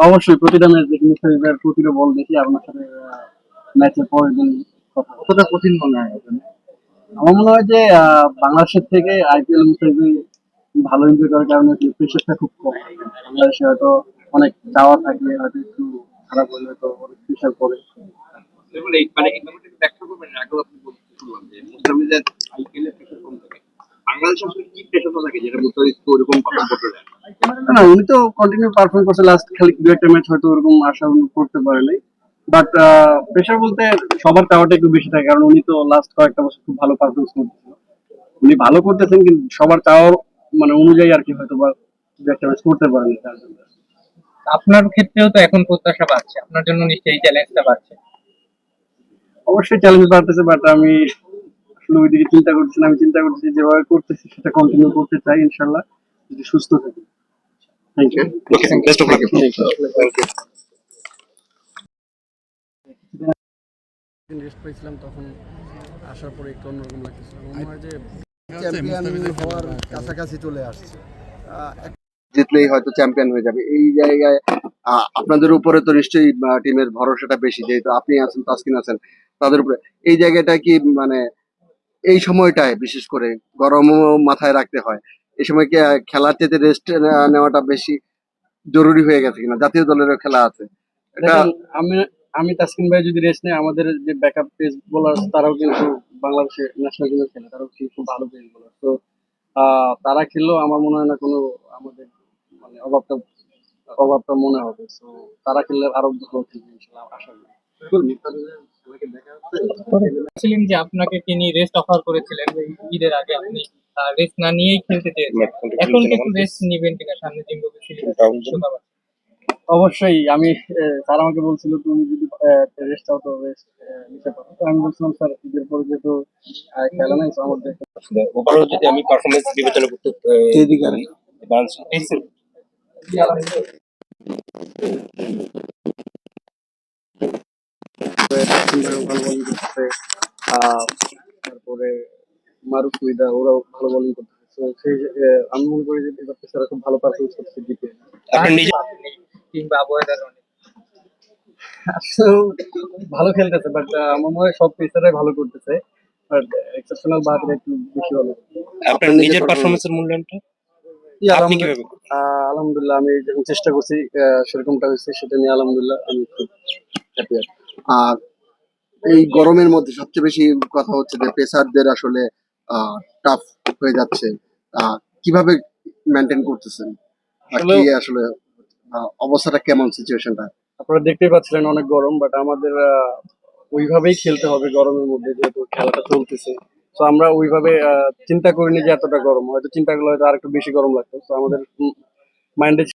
অবশ্যই প্রতিটা ম্যাচ দেখি মুস্তাফিজের প্রতিটা বল দেখি আপনার সাথে ম্যাচের পরের দিন কতটা কঠিন মনে হয় আমার মনে হয় যে বাংলাদেশের থেকে আইপিএল মুস্তাফিজ ভালো এনজয় করার কারণে প্রেশারটা খুব কম। বাংলাদেশে হয়তো অনেক চাওয়া থাকলে হয়তো একটু খারাপ হলে তো অনেক প্রেশার পড়ে। মানে প্রেশার থাকে। বাংলাদেশ কি প্রেশারটা থাকে যেটা মুস্তাফিজকে ওরকম বলতে দেয় না উনি তো কন্টিনিউ পারফর্ম করছে লাস্ট খালি দু একটা ম্যাচ হয়তো ওরকম আশা করতে পারে নাই। বাট প্রেশার বলতে সবার একটু বেশি থাকে কারণ উনি তো লাস্ট কয়েকটা বছর খুব ভালো পারফরমেন্স করতেছিল। উনি ভালো করতেছেন কিন্তু সবার মানে অনুযায়ী আর কি হয়তো বা একটা ম্যাচ করতে পারেনি তার জন্য। আপনার ক্ষেত্রেও তো এখন প্রত্যাশা পাচ্ছে আপনার জন্য নিশ্চয়ই চ্যালেঞ্জটা পাচ্ছে অবশ্যই চ্যালেঞ্জ বাড়তেছে বাট আমি আসলে ওইদিকে চিন্তা করছি না আমি চিন্তা করছি যেভাবে করতেছি সেটা কন্টিনিউ করতে চাই ইনশাল্লাহ যদি সুস্থ থাকি। Thank you best of luck rest পাইছিলাম তখন আসার পরে একটু অন্যরকম মনে হয় যে চ্যাম্পিয়ন হওয়ার কাছাকাছি চলে আসছে। জিতলেই হয়তো চ্যাম্পিয়ন হয়ে যাবে। এই জায়গায় আপনাদের উপরে তো নিশ্চয়ই টিমের ভরসাটা বেশি। যেহেতু আপনি আছেন তাসকিন আছেন তাদের উপরে। এই জায়গাটা কি মানে এই সময়টায় বিশেষ করে গরমও মাথায় রাখতে হয়? এই সময় কি খেলার চেয়ে রেস্ট নেওয়াটা বেশি জরুরি হয়ে গেছে কিনা? জাতীয় দলেরও খেলা আছে। এটা আমি আমি তাসকিন ভাই যদি রেস্ট নেই আমাদের যে ব্যাকআপ পেস বোলার তারাও কিন্তু বাংলাদেশে ন্যাশনাল টিমে খেলে তারাও কিন্তু খুব ভালো পেস বোলার তো আহ, তারা খেললেও আমার মনে হয় না কোনো আমাদের মানে অভাবটা অভাবটা মনে হবে। তো তারা খেললে আরও ভালো খেলবে ইনশাল্লাহ আশা করি। ছিলেন যে আপনাকে তিনি রেস্ট অফার করেছিলেন ঈদের আগে আপনি রেস্ট না নিয়েই খেলতে চেয়েছেন এখন কিন্তু রেস্ট নিবেন কিনা সামনে জিম্বাবুয়ে সিরিজ অবশ্যই। আমি আহ, স্যার আমাকে বলছিল তুমি যদি রেস্ট আউট রেস্ট নিতে পারো। তো আমি বলছিলাম স্যার ঈদের পরে যেহেতু খেলা নাই তো আমাদের ওভারঅল যদি আমি পারফরমেন্স বিবেচনা করতে এদিকে বাংলাদেশ ভালো বোলিং করতেছে আহ, তারপরে মারুফ সুইদা ওরাও ভালো বোলিং করতেছে। তো সেই আমি মনে করি যে এবার পেসাররা খুব ভালো পারফরমেন্স করতেছে আপনি কিংবা ভালো খেলতেছে বাট আমার মনে হয় সব পেসারাই ভালো করতেছে বাট এক্সেপশনাল বাহাদুর একটু বেশি ভালো। আপনার নিজের পারফরমেন্সের মূল্যায়নটা? আলহামদুলিল্লাহ- আমি যখন চেষ্টা করছি আহ, সেরকমটা হয়েছে সেটা নিয়ে আলহামদুলিল্লাহ আমি খুব হ্যাপি আছি। আর এই গরমের মধ্যে সবচেয়ে বেশি কথা হচ্ছে যে পেসারদের আসলে টাফ হয়ে যাচ্ছে। কীভাবে মেনটেন করতেছেন? কি আসলে- অবস্থাটা কেমন সিচুয়েশনটা আপনারা দেখতেই পাচ্ছিলেন অনেক গরম বাট আমাদের আহ, ওইভাবেই খেলতে হবে গরমের মধ্যে যেহেতু খেলাটা চলতেছে। তো আমরা ওইভাবে আহ, চিন্তা করিনি যে এতটা গরম। হয়তো চিন্তা করলে হয়তো আর একটু বেশি গরম লাগতো। তো আমাদের মাইন্ডে